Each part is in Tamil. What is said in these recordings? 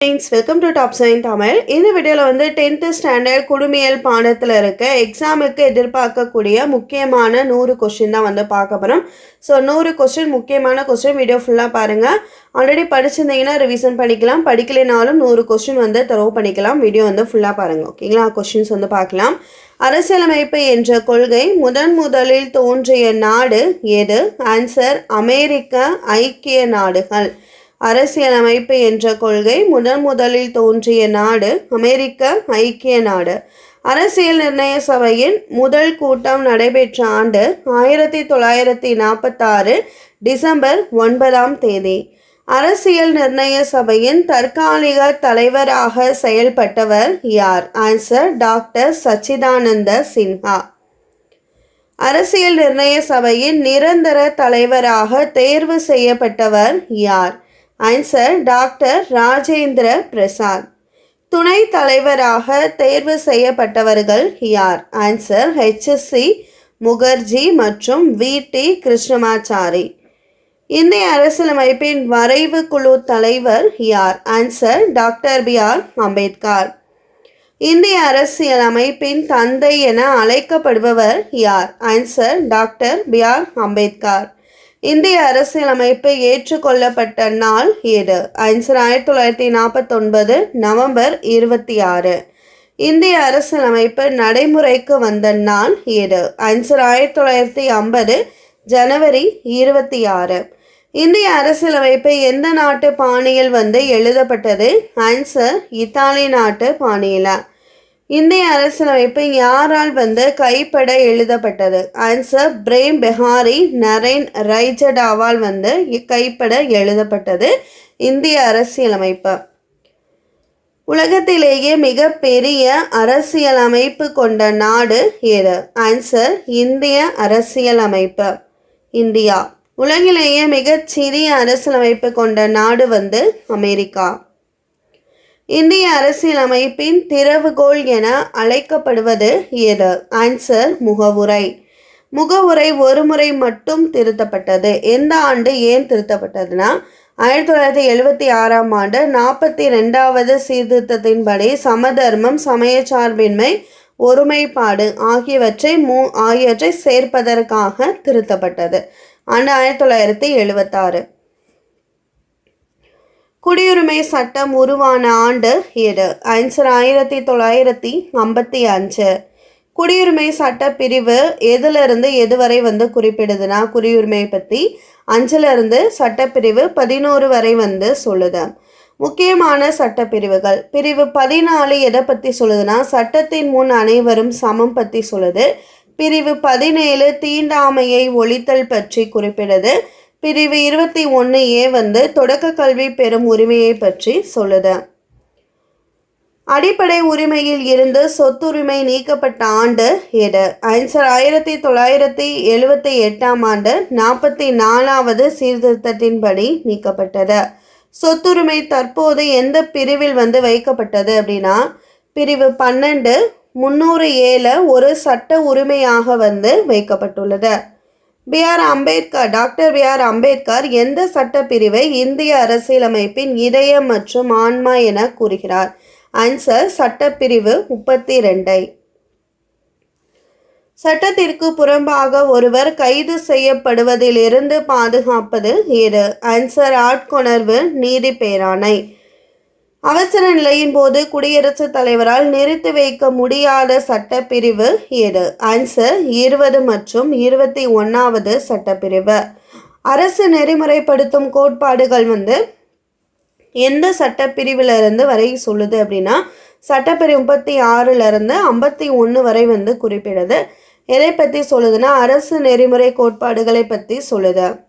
Friends welcome to top sign Tamil இந்த வீடியோவில் வந்து டென்த்து ஸ்டாண்டர்ட் குடுமியல் பாடத்தில் இருக்க எக்ஸாமுக்கு எதிர்பார்க்கக்கூடிய முக்கியமான நூறு கொஷின் தான் வந்து பார்க்க போகிறோம் ஸோ நூறு கொஸ்டின் முக்கியமான கொஸ்டின் வீடியோ ஃபுல்லாக பாருங்கள் ஆல்ரெடி படிச்சிருந்தீங்கன்னா ரிவிஷன் பண்ணிக்கலாம். படிக்கலைனாலும் நூறு கொஸ்டின் வந்து தரவு பண்ணிக்கலாம். வீடியோ வந்து ஃபுல்லாக பாருங்கள் ஓகேங்களா கொஷின்ஸ் வந்து பார்க்கலாம். அரசியலமைப்பு என்ற கொள்கை முதன் முதலில் தோன்றிய நாடு எது? ஆன்சர் அமெரிக்க ஐக்கிய நாடுகள். அரசியலமைப்பு என்ற கொள்கை முதன் முதலில் தோன்றிய நாடு அமெரிக்க ஐக்கிய நாடு. அரசியல் நிர்ணய சபையின் முதல் கூட்டம் நடைபெற்ற ஆண்டு ஆயிரத்தி தொள்ளாயிரத்தி நாற்பத்தாறு டிசம்பர் ஒன்பதாம் தேதி. அரசியல் நிர்ணய சபையின் தற்காலிக தலைவராக செயல்பட்டவர் யார்? Answer doctor Sachchidananda Sinha. அரசியல் நிர்ணய சபையின் நிரந்தர தலைவராக தேர்வு செய்யப்பட்டவர் யார்? ஆன்சர் டாக்டர் ராஜேந்திர பிரசாத் துணை தலைவராக தேர்வு செய்யப்பட்டவர்கள் யார்? ஆன்சர் ஹெச்எஸ்சி முகர்ஜி மற்றும் வி டி கிருஷ்ணமாச்சாரி இந்திய அரசியலமைப்பின் வரைவு குழு தலைவர் யார்? Answer doctor B R Ambedkar இந்திய அரசியல் அமைப்பின் தந்தை என அழைக்கப்படுபவர் யார்? Answer doctor B R Ambedkar இந்திய அரசியலமைப்பு ஏற்றுக்கொள்ளப்பட்ட நாள் எது ஆன்சர் ஆயிரத்தி தொள்ளாயிரத்தி நாற்பத்தொன்பது நவம்பர் இருபத்தி ஆறு. இந்திய அரசியலமைப்பு நடைமுறைக்கு வந்த நாள் எது ஆன்சர் ஆயிரத்தி தொள்ளாயிரத்தி ஐம்பது ஜனவரி இருபத்தி ஆறு. இந்திய அரசியலமைப்பு எந்த நாட்டு பாணியில் வந்து எழுதப்பட்டது? ஆன்சர் இத்தாலி நாட்டு பாணியில். இந்திய அரசியலமைப்பு யாரால் வந்து கைப்பட எழுதப்பட்டது? ஆன்சர் பிரேம் பெஹாரி நரேன் ரைஜடாவால் வந்து கைப்பட எழுதப்பட்டது இந்திய அரசியலமைப்பு. உலகத்திலேயே மிக பெரிய அரசியலமைப்பு கொண்ட நாடு எது? ஆன்சர் இந்திய அரசியலமைப்பு. இந்தியா. உலகிலேயே மிகச் சிறிய அரசியலமைப்பு கொண்ட நாடு வந்து அமெரிக்கா. இந்திய அரசியலமைப்பின் திறவுகோல் என அழைக்கப்படுவது எது? ஆன்சர் முகவுரை. முகவுரை ஒரு முறை மட்டும் திருத்தப்பட்டது. எந்த ஆண்டு ஏன் திருத்தப்பட்டதுன்னா ஆயிரத்தி தொள்ளாயிரத்தி எழுபத்தி ஆறாம் ஆண்டு நாற்பத்தி ரெண்டாவது சீர்திருத்தத்தின்படி சமதர்மம் சமயச்சார்பின்மை ஒருமைப்பாடு ஆகியவற்றை மூ ஆகியவற்றை சேர்ப்பதற்காக திருத்தப்பட்டது. ஆண்டு ஆயிரத்தி தொள்ளாயிரத்தி எழுபத்தாறு குடியுரிமை சட்டம் உருவான ஆண்டு எது ஆன்சர் ஆயிரத்தி தொள்ளாயிரத்தி ஐம்பத்தி அஞ்சு. குடியுரிமை சட்ட பிரிவு எதுலேருந்து எதுவரை வந்து குறிப்பிடுதுன்னா குடியுரிமை பற்றி அஞ்சுலேருந்து சட்டப்பிரிவு பதினோரு வரை வந்து சொல்லுது. முக்கியமான சட்டப்பிரிவுகள். பிரிவு பதினாலு எதை பற்றி சொல்லுதுன்னா சட்டத்தின் முன் அனைவரும் சமம் பற்றி சொல்லுது. பிரிவு பதினேழு தீண்டாமையை ஒழித்தல் பற்றி குறிப்பிடுது. பிரிவு இருபத்தி ஒன்று ஏ வந்து தொடக்க கல்வி பெறும் உரிமையை பற்றி சொல்லுது. அடிப்படை உரிமையில் இருந்து சொத்துரிமை நீக்கப்பட்ட ஆண்டு எது ஆன்சர் ஆயிரத்தி தொள்ளாயிரத்தி எழுபத்தி எட்டாம் ஆண்டு நாற்பத்தி நாலாவது சீர்திருத்தத்தின்படி நீக்கப்பட்டது. சொத்துரிமை தற்போது எந்த பிரிவில் வந்து வைக்கப்பட்டது அப்படின்னா பிரிவு பன்னெண்டு முந்நூறு ஏழு ஒரு சட்ட உரிமையாக வந்து வைக்கப்பட்டுள்ளது. B R Ambedkar doctor B R Ambedkar எந்த சட்டப்பிரிவை இந்திய அரசியலமைப்பின் இதயம் மற்றும் ஆன்மா என கூறுகிறார்? ஆன்சர் சட்டப்பிரிவு முப்பத்தி ரெண்டை சட்டத்திற்கு புறம்பாக ஒருவர் கைது செய்யப்படுவதிலிருந்து பாதுகாப்பது ஏது? ஆன்சர் ஆட்கொணர்வு நீதி பேராணை. அவசர நிலையின் போது குடியரசுத் தலைவரால் நிறுத்தி வைக்க முடியாத சட்டப்பிரிவு எது? ஆன்சர் இருபது மற்றும் இருபத்தி ஒன்றாவது சட்டப்பிரிவு. அரசு நெறிமுறைப்படுத்தும் கோட்பாடுகள் வந்து எந்த சட்டப்பிரிவிலிருந்து வரை சொல்லுது அப்படின்னா சட்டப்பிரிவு முப்பத்தி ஆறுலேருந்து ஐம்பத்தி ஒன்று வரை வந்து குறிப்பிடுது. எதை பற்றி சொல்லுதுன்னா அரசு நெறிமுறை கோட்பாடுகளை பற்றி சொல்லுது.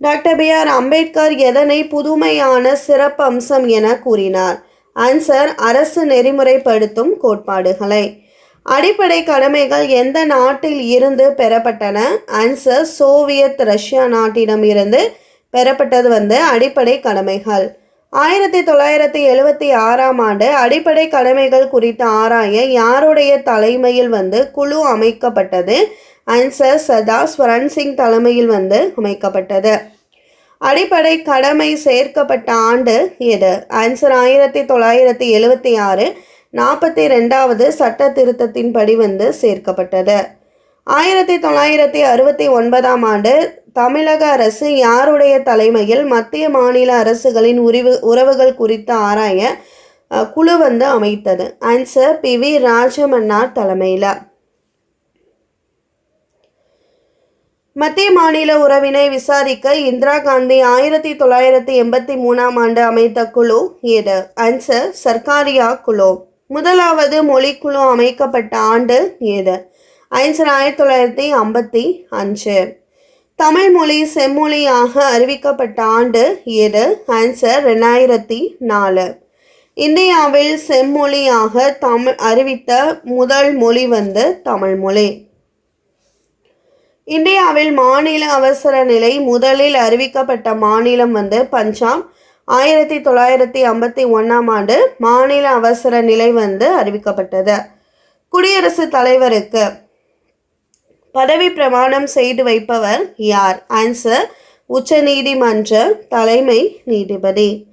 டாக்டர் பி ஆர் அம்பேத்கர் எதனை புதுமையான சிறப்பம்சம் என கூறினார்? ஆன்சர் அரசு நெறிமுறைப்படுத்தும் கோட்பாடுகளை. அடிப்படை கடமைகள் எந்த நாட்டில் இருந்து பெறப்பட்டன? ஆன்சர் சோவியத் ரஷ்யா நாட்டிடம் இருந்து பெறப்பட்டது வந்து அடிப்படை கடமைகள். ஆயிரத்தி தொள்ளாயிரத்தி எழுபத்தி ஆறாம் ஆண்டு அடிப்படை கடமைகள் குறித்து ஆராய யாருடைய தலைமையில் வந்து குழு அமைக்கப்பட்டது? ஆன்சர் சதா ஸ்வரன் சிங் தலைமையில் வந்து அமைக்கப்பட்டது. அடிப்படை கடமை சேர்க்கப்பட்ட ஆண்டு எது? ஆன்சர் ஆயிரத்தி தொள்ளாயிரத்தி எழுபத்தி ஆறு நாற்பத்தி ரெண்டாவது சட்ட திருத்தத்தின்படி வந்து சேர்க்கப்பட்டது. ஆயிரத்தி தொள்ளாயிரத்தி அறுபத்தி ஒன்பதாம் ஆண்டு தமிழக அரசு யாருடைய தலைமையில் மத்திய மாநில அரசுகளின் உரிவு உறவுகள் குறித்து ஆராய குழு வந்து அமைத்தது. Answer B. வி. ராஜமன்னார் தலைமையில். மத்திய மாநில உறவினை விசாரிக்க இந்திரா காந்தி ஆயிரத்தி தொள்ளாயிரத்தி எண்பத்தி மூணாம் ஆண்டு அமைத்த குழு எது? ஆன்சர் சர்க்காரியா குழு. முதலாவது மொழிக்குழு அமைக்கப்பட்ட ஆண்டு எது? ஆன்சர் ஆயிரத்தி தொள்ளாயிரத்தி ஐம்பத்தி அஞ்சு. தமிழ் மொழி செம்மொழியாக அறிவிக்கப்பட்ட ஆண்டு எது ஆன்சர் ரெண்டாயிரத்தி நாலு. இந்தியாவில் செம்மொழியாக தமிழ் அறிவித்த முதல் மொழி வந்து தமிழ் மொழி. இந்தியாவில் மாநில அவசர நிலை முதலில் அறிவிக்கப்பட்ட மாநிலம் வந்து பஞ்சாப். ஆயிரத்தி தொள்ளாயிரத்தி ஐம்பத்தி ஒன்றாம் ஆண்டு மாநில அவசர நிலை வந்து அறிவிக்கப்பட்டது. குடியரசுத் தலைவருக்கு பதவி பிரமாணம் செய்து வைப்பவர் யார்? ஆன்சர் உச்ச நீதிமன்ற தலைமை நீதிபதி.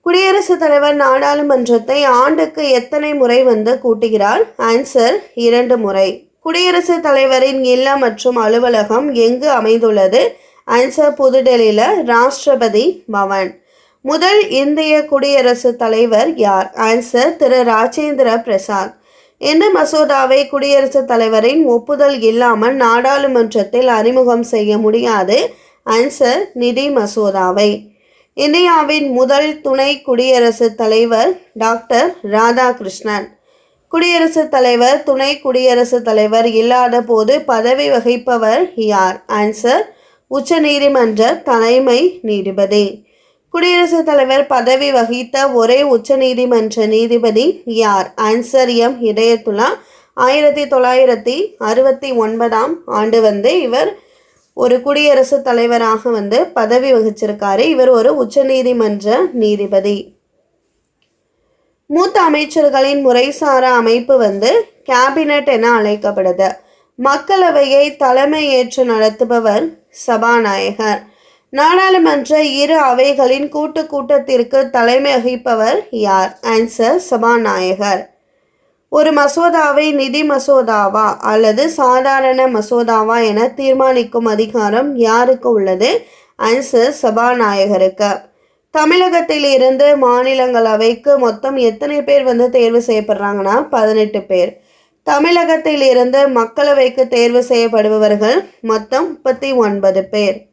குடியரசுத் தலைவர் நாடாளுமன்றத்தை ஆண்டுக்கு எத்தனை முறை வந்து கூட்டுகிறார்? ஆன்சர் இரண்டு முறை. குடியரசுத் தலைவரின் இல்லம் மற்றும் அலுவலகம் எங்கு அமைந்துள்ளது? ஆன்சர் புதுடெல்லியில் ராஷ்டிரபதி பவன். முதல் இந்திய குடியரசுத் தலைவர் யார்? ஆன்சர் திரு. ராஜேந்திர பிரசாத். இந்த மசோதாவை குடியரசுத் தலைவரின் ஒப்புதல் இல்லாமல் நாடாளுமன்றத்தில் அறிமுகம் செய்ய முடியாது? அன்சர் நிதி மசோதாவை. இந்தியாவின் முதல் துணை குடியரசுத் தலைவர் டாக்டர் ராதாகிருஷ்ணன். குடியரசுத் தலைவர் துணை குடியரசுத் தலைவர் இல்லாத போது பதவி வகிப்பவர் யார்? ஆன்சர் உச்சநீதிமன்ற தலைமை நீதிபதி. குடியரசுத் தலைவர் பதவி வகித்த ஒரே உச்சநீதிமன்ற நீதிபதி யார்? ஆன்சர் எம் இதயத்துலா ஆயிரத்தி தொள்ளாயிரத்தி அறுபத்தி ஒன்பதாம் ஆண்டு வந்து இவர் ஒரு குடியரசுத் தலைவராக வந்து பதவி வகிச்சிருக்காரு. இவர் ஒரு உச்சநீதிமன்ற நீதிபதி. மூத்த அமைச்சர்களின் முறைசாரா அமைப்பு வந்து கேபினட் என அழைக்கப்படுது. மக்களவையை தலைமையேற்று நடத்துபவர் சபாநாயகர். நாடாளுமன்ற இரு அவைகளின் கூட்டு கூட்டத்திற்கு தலைமை வகிப்பவர் யார்? ஆன்சர் சபாநாயகர். ஒரு மசோதாவை நிதி மசோதாவா அல்லது சாதாரண மசோதாவா என தீர்மானிக்கும் அதிகாரம் யாருக்கு உள்ளது? ஆன்சர் சபாநாயகருக்கு. தமிழகத்தில் இருந்து மாநிலங்களவைக்கு மொத்தம் எத்தனை பேர் வந்து தேர்வு செய்யப்படுறாங்கன்னா பதினெட்டு பேர். தமிழகத்தில் இருந்து மக்களவைக்கு தேர்வு செய்யப்படுபவர்கள் மொத்தம் முப்பத்தி ஒன்பது பேர்.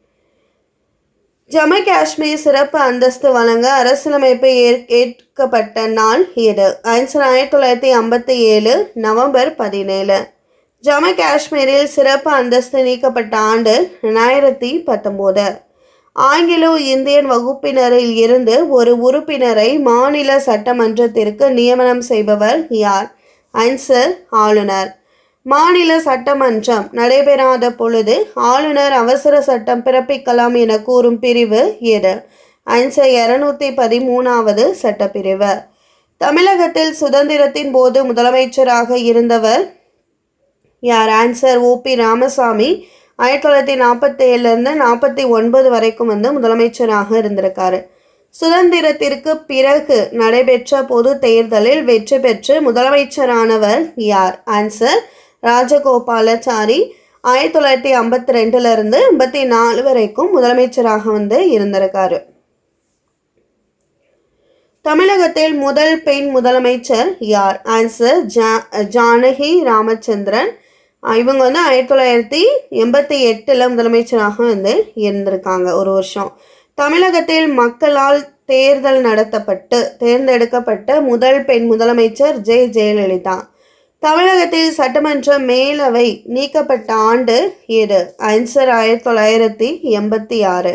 ஜம்மு காஷ்மீர் சிறப்பு அந்தஸ்து வழங்க அரசியலமைப்பு ஏற்கப்பட்ட நாள் எது ஆன்சர் ஆயிரத்தி தொள்ளாயிரத்தி ஐம்பத்தி ஏழு நவம்பர் பதினேழு. ஜம்மு காஷ்மீரில் சிறப்பு அந்தஸ்து நீக்கப்பட்ட ஆண்டு ரெண்டாயிரத்தி பத்தொம்போது. ஆங்கிலோ இந்தியன் வகுப்பினரில் இருந்து ஒரு உறுப்பினரை மாநில சட்டமன்றத்திற்கு நியமனம் செய்பவர் யார்? ஆன்சர் ஆளுநர். மாநில சட்டமன்றம் நடைபெறாத பொழுது ஆளுநர் அவசர சட்டம் பிறப்பிக்கலாம் என கூறும் பிரிவு எது? ஆன்சர் இருநூத்தி பதிமூணாவது சட்டப்பிரிவு. தமிழகத்தில் சுதந்திரத்தின் போது முதலமைச்சராக இருந்தவர் யார்? Answer O P Ramaswamy. ஆயிரத்தி தொள்ளாயிரத்தி நாற்பத்தி ஏழுலேருந்து நாற்பத்தி ஒன்பது வரைக்கும் வந்து முதலமைச்சராக இருந்திருக்காரு. சுதந்திரத்திற்கு பிறகு நடைபெற்ற பொது தேர்தலில் வெற்றி பெற்று முதலமைச்சரானவர் யார்? ஆன்சர் ராஜகோபாலாச்சாரி ஆயிரத்தி தொள்ளாயிரத்தி ஐம்பத்தி ரெண்டுலேருந்து ஐம்பத்தி நாலு வரைக்கும் முதலமைச்சராக வந்து இருந்திருக்காரு. தமிழகத்தில் முதல் பெண் முதலமைச்சர் யார்? ஆன்சர் ஜா ஜானகி ராமச்சந்திரன். இவங்க வந்து ஆயிரத்தி தொள்ளாயிரத்தி எண்பத்தி எட்டில் முதலமைச்சராக வந்து இருந்திருக்காங்க ஒரு வருஷம். தமிழகத்தில் மக்களால் தேர்தல் நடத்தப்பட்டு தேர்ந்தெடுக்கப்பட்ட முதல் பெண் முதலமைச்சர் ஜெய் ஜெயலலிதா. தமிழகத்தில் சட்டமன்ற மேலவை நீக்கப்பட்ட ஆண்டு எது ஆன்சர் ஆயிரத்தி தொள்ளாயிரத்தி எண்பத்தி ஆறு.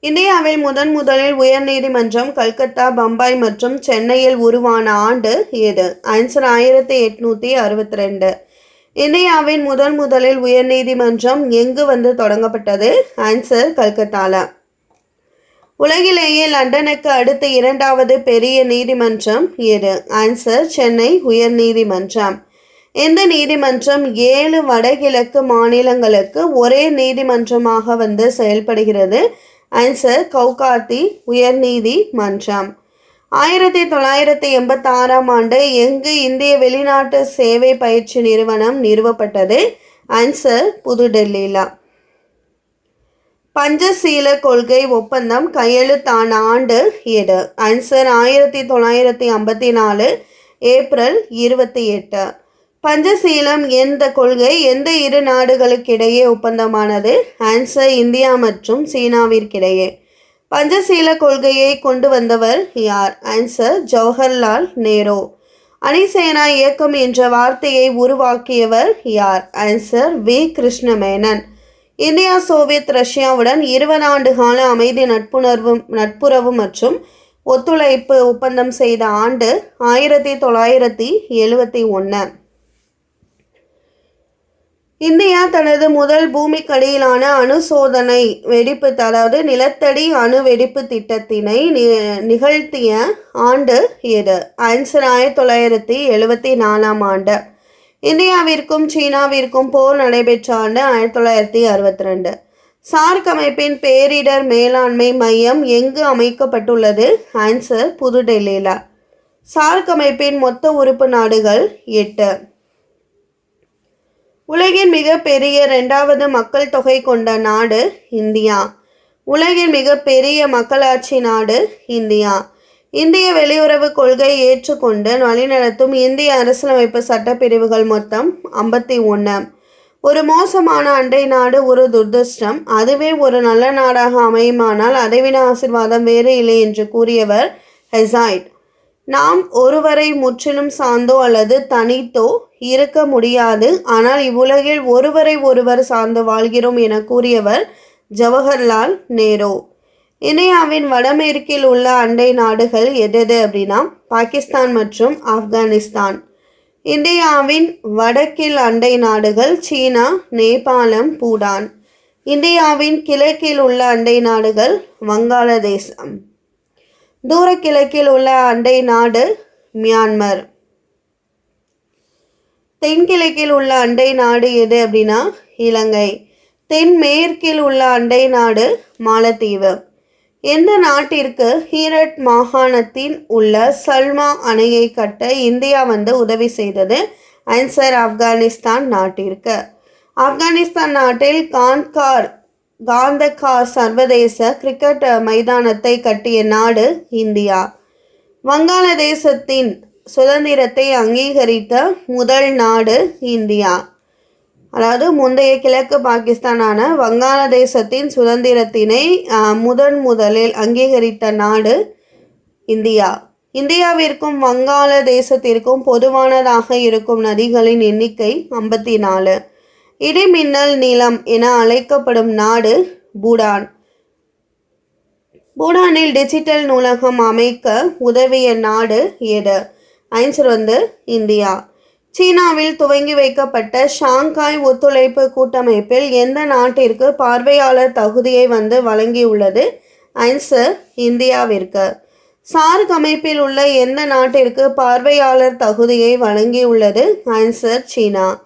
இந்தியாவில் முதன் முதலில் உயர்நீதிமன்றம் கல்கத்தா பம்பாய் மற்றும் சென்னையில் உருவான ஆண்டு எது ஆன்சர் ஆயிரத்தி எட்நூற்றி அறுபத்தி ரெண்டு இந்தியாவின் முதன் முதலில் உயர்நீதிமன்றம் எங்கு வந்து தொடங்கப்பட்டது? ஆன்சர் கல்கத்தால. உலகிலேயே லண்டனுக்கு அடுத்து இரண்டாவது பெரிய நீதிமன்றம் எது? ஆன்சர் சென்னை உயர்நீதிமன்றம். இந்த நீதிமன்றம் ஏழு வடகிழக்கு மாநிலங்களுக்கு ஒரே நீதிமன்றமாக வந்து செயல்படுகிறது. ஆன்சர் கவுகாத்தி உயர்நீதி மன்றம் ஆயிரத்தி தொள்ளாயிரத்தி எண்பத்தாறாம் ஆண்டு எங்கு இந்திய வெளிநாட்டு சேவை பயிற்சி நிறுவனம் நிறுவப்பட்டது? ஆன்சர் புதுடெல்லியில். பஞ்சசீல கொள்கை ஒப்பந்தம் கையெழுத்தான ஆண்டு எடு ஆன்சர் ஆயிரத்தி தொள்ளாயிரத்தி ஐம்பத்தி நாலு ஏப்ரல் இருபத்தி எட்டு. பஞ்சசீலம் எந்த கொள்கை எந்த இரு நாடுகளுக்கிடையே ஒப்பந்தமானது? ஆன்சர் இந்தியா மற்றும் சீனாவிற்கிடையே. பஞ்சசீல கொள்கையை கொண்டு வந்தவர் யார்? ஆன்சர் ஜவஹர்லால் நேரு. அணிசேனா இயக்கம் என்ற வார்த்தையை உருவாக்கியவர் யார்? Answer V Krishna Menon. India Soviet ரஷ்யாவுடன் இருபது ஆண்டு கால அமைதி நட்புணர்வு நட்புறவு மற்றும் ஒத்துழைப்பு ஒப்பந்தம் செய்த ஆண்டு ஆயிரத்தி தொள்ளாயிரத்தி எழுபத்தி ஒன்று இந்தியா தனது முதல் பூமிக்கடியிலான அணு சோதனை வெடிப்பு அதாவது நிலத்தடி அணு வெடிப்பு திட்டத்தினை நிகழ்த்திய ஆண்டு எது ஐன்சர் ஆயிரத்தி தொள்ளாயிரத்தி எழுபத்தி நாலாம் ஆண்டு. இந்தியாவிற்கும் சீனாவிற்கும் போர் நடைபெற்ற ஆண்டு ஆயிரத்தி தொள்ளாயிரத்தி அறுபத்தி ரெண்டு. சார்க் அமைப்பின் பேரிடர் மேலாண்மை மையம் எங்கு அமைக்கப்பட்டுள்ளது? ஆன்சர் புதுடெல்லியில். சார்க் அமைப்பின் மொத்த உறுப்பு நாடுகள் எட்டு. உலகின் மிகப்பெரிய ரெண்டாவது மக்கள் தொகை கொண்ட நாடு இந்தியா. உலகின் மிகப்பெரிய மக்களாட்சி நாடு இந்தியா. இந்திய வெளியுறவு கொள்கை ஏற்றுக்கொண்டு வழிநடத்தும் இந்திய அரசியலமைப்பு சட்டப்பிரிவுகள் மொத்தம் ஐம்பத்தி ஒன்று ஒரு மோசமான அண்டை நாடு ஒரு துர்திருஷ்டம். அதுவே ஒரு நல்ல நாடாக அமையுமானால் அதைவிட ஆசிர்வாதம் வேறு இல்லை என்று கூறியவர் ஹெசாய்ட். நாம் ஒருவரை முற்றிலும் சார்ந்தோ அல்லது தனித்தோ இருக்க முடியாது. ஆனால் இவ்வுலகில் ஒருவரை ஒருவர் சார்ந்து வாழ்கிறோம் என கூறியவர் ஜவஹர்லால் நேரு. இந்தியாவின் வடமேற்கில் உள்ள அண்டை நாடுகள் எதெது அப்படின்னா பாகிஸ்தான் மற்றும் ஆப்கானிஸ்தான். இந்தியாவின் வடக்கில் அண்டை நாடுகள் சீனா நேபாளம் பூடான். இந்தியாவின் கிழக்கில் உள்ள அண்டை நாடுகள் வங்காளதேசம். தூர கிழக்கில் உள்ள அண்டை நாடு மியான்மர். தென்கிழக்கில் உள்ள அண்டை நாடு எது அப்படின்னா இலங்கை. தென்மேற்கில் உள்ள அண்டை நாடு மாலத்தீவு. எந்த நாட்டிற்கு ஹீரட் மாகாணத்தின் உள்ள சல்மா அணையை கட்ட இந்தியா வந்து உதவி செய்தது? ஆன்சர் ஆப்கானிஸ்தான் நாட்டிற்கு. ஆப்கானிஸ்தான் நாட்டில் கான்கார் காந்தகார் சர்வதேச கிரிக்கெட் மைதானத்தை கட்டிய நாடு இந்தியா. வங்காளதேசத்தின் சுதந்திரத்தை அங்கீகரித்த முதல் நாடு இந்தியா. அதாவது முந்தைய கிழக்கு பாகிஸ்தானான வங்காளதேசத்தின் சுதந்திரத்தினை முதன் முதலில் அங்கீகரித்த நாடு இந்தியா. இந்தியாவிற்கும் வங்காளதேசத்திற்கும் பொதுவானதாக இருக்கும் நதிகளின் எண்ணிக்கை ஐம்பத்தி நாலு இடிமின்னல் நிலம் என அழைக்கப்படும் நாடு பூடான். பூடானில் டிஜிட்டல் நூலகம் அமைக்க உதவிய நாடு எது? ஆன்சர் வந்து இந்தியா. சீனாவில் துவங்கி வைக்கப்பட்ட ஷாங்காய் ஒத்துழைப்பு கூட்டமைப்பில் எந்த நாட்டிற்கு பார்வையாளர் தகுதியை வந்து வழங்கியுள்ளது? ஆன்சர் இந்தியாவிற்கு. சார்க் அமைப்பில் உள்ள எந்த நாட்டிற்கு பார்வையாளர் தகுதியை வழங்கியுள்ளது? Answer China.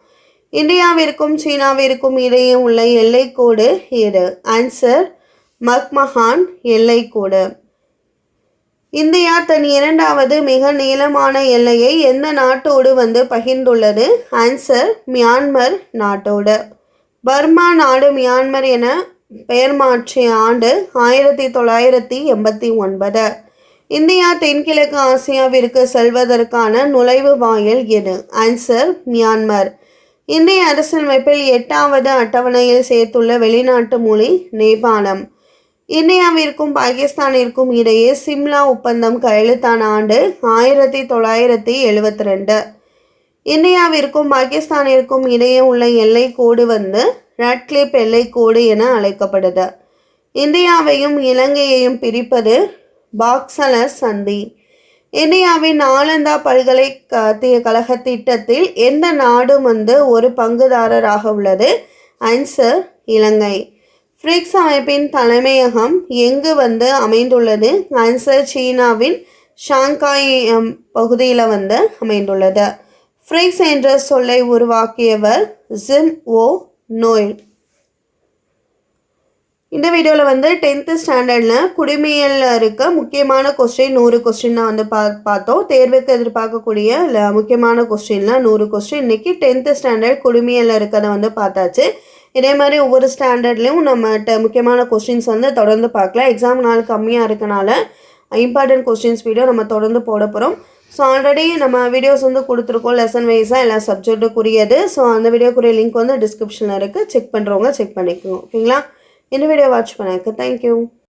இந்தியாவிற்கும் சீனாவிற்கும் இடையே உள்ள எல்லைக்கோடு எது? Answer McMahon எல்லைக்கோடு. இந்தியா தன் இரண்டாவது மிக நீளமான எல்லையை எந்த நாட்டோடு வந்து பகிர்ந்துள்ளது? ஆன்சர் மியான்மர் நாட்டோடு. பர்மா நாடு மியான்மர் என பெயர் மாற்றிய ஆண்டு ஆயிரத்தி தொள்ளாயிரத்தி எண்பத்தி ஒன்பது. இந்தியா தென்கிழக்கு ஆசியாவிற்கு செல்வதற்கான நுழைவு வாயில் எது? ஆன்சர் மியான்மர் இந்திய அரசியலமைப்பில் எட்டாவது அட்டவணையில் சேர்த்துள்ள வெளிநாட்டு மொழி நேபாளம். இந்தியாவிற்கும் பாகிஸ்தானிற்கும் இடையே சிம்லா ஒப்பந்தம் கையெழுத்தான ஆண்டு ஆயிரத்தி தொள்ளாயிரத்தி எழுபத்தி ரெண்டு இந்தியாவிற்கும் பாகிஸ்தானிற்கும் இடையே உள்ள எல்லை கோடு வந்து ரட்லிப் எல்லை கோடு என அழைக்கப்படுது. இந்தியாவையும் இலங்கையையும் பிரிப்பது பாக்ஸலர் சந்தி. இந்தியாவின் நாலந்தா பல்கலைக்கழக திட்டத்தில் எந்த நாடும் வந்து ஒரு பங்குதாரராக உள்ளது? ஆன்சர் இலங்கை. பிரிக்ஸ் அமைப்பின் தலைமையகம் எங்கு வந்து அமைந்துள்ளது? ஆன்சர் சீனாவின் ஷாங்காய் பகுதியில் வந்து அமைந்துள்ளது. ஃப்ரைஸ் என்ற சொல்லை உருவாக்கியவர் ஜிம் ஓ நோய் இந்த வீடியோவில் வந்து டென்த்து ஸ்டாண்டர்டில் குடிமையில் இருக்க முக்கியமான கொஸ்டின் நூறு கொஸ்டின் தான் வந்து பா பார்த்தோம். தேர்வுக்கு எதிர்பார்க்கக்கூடிய முக்கியமான கொஸ்டின்லாம் நூறு கொஸ்டின் இன்றைக்கி டென்த்து ஸ்டாண்டர்ட் குடிமையில் இருக்கிறத வந்து பார்த்தாச்சு. இதே மாதிரி ஒவ்வொரு ஸ்டாண்டர்ட்லேயும் நம்ம முக்கியமான கொஸ்டின்ஸ் வந்து தொடர்ந்து பார்க்கலாம். எக்ஸாம் நாள் கம்மியாக இருக்கனால இம்பார்ட்டன்ட் கொஸ்டின்ஸ் வீடியோ நம்ம தொடர்ந்து போட போகிறோம் ஸோ ஆல்ரெடி நம்ம வீடியோஸ் வந்து கொடுத்துருக்கோம். லெசன் வைஸாக எல்லா சப்ஜெக்ட்டுக்குரியது ஸோ அந்த வீடியோக்குரிய லிங்க் வந்து டிஸ்கிரிப்ஷனில் இருக்குது செக் பண்ணுறவங்க செக் பண்ணிக்கோங்க. ஓகேங்களா இந்த வீடியோ வாட்ச் பண்ணதுக்கு தேங்க்யூ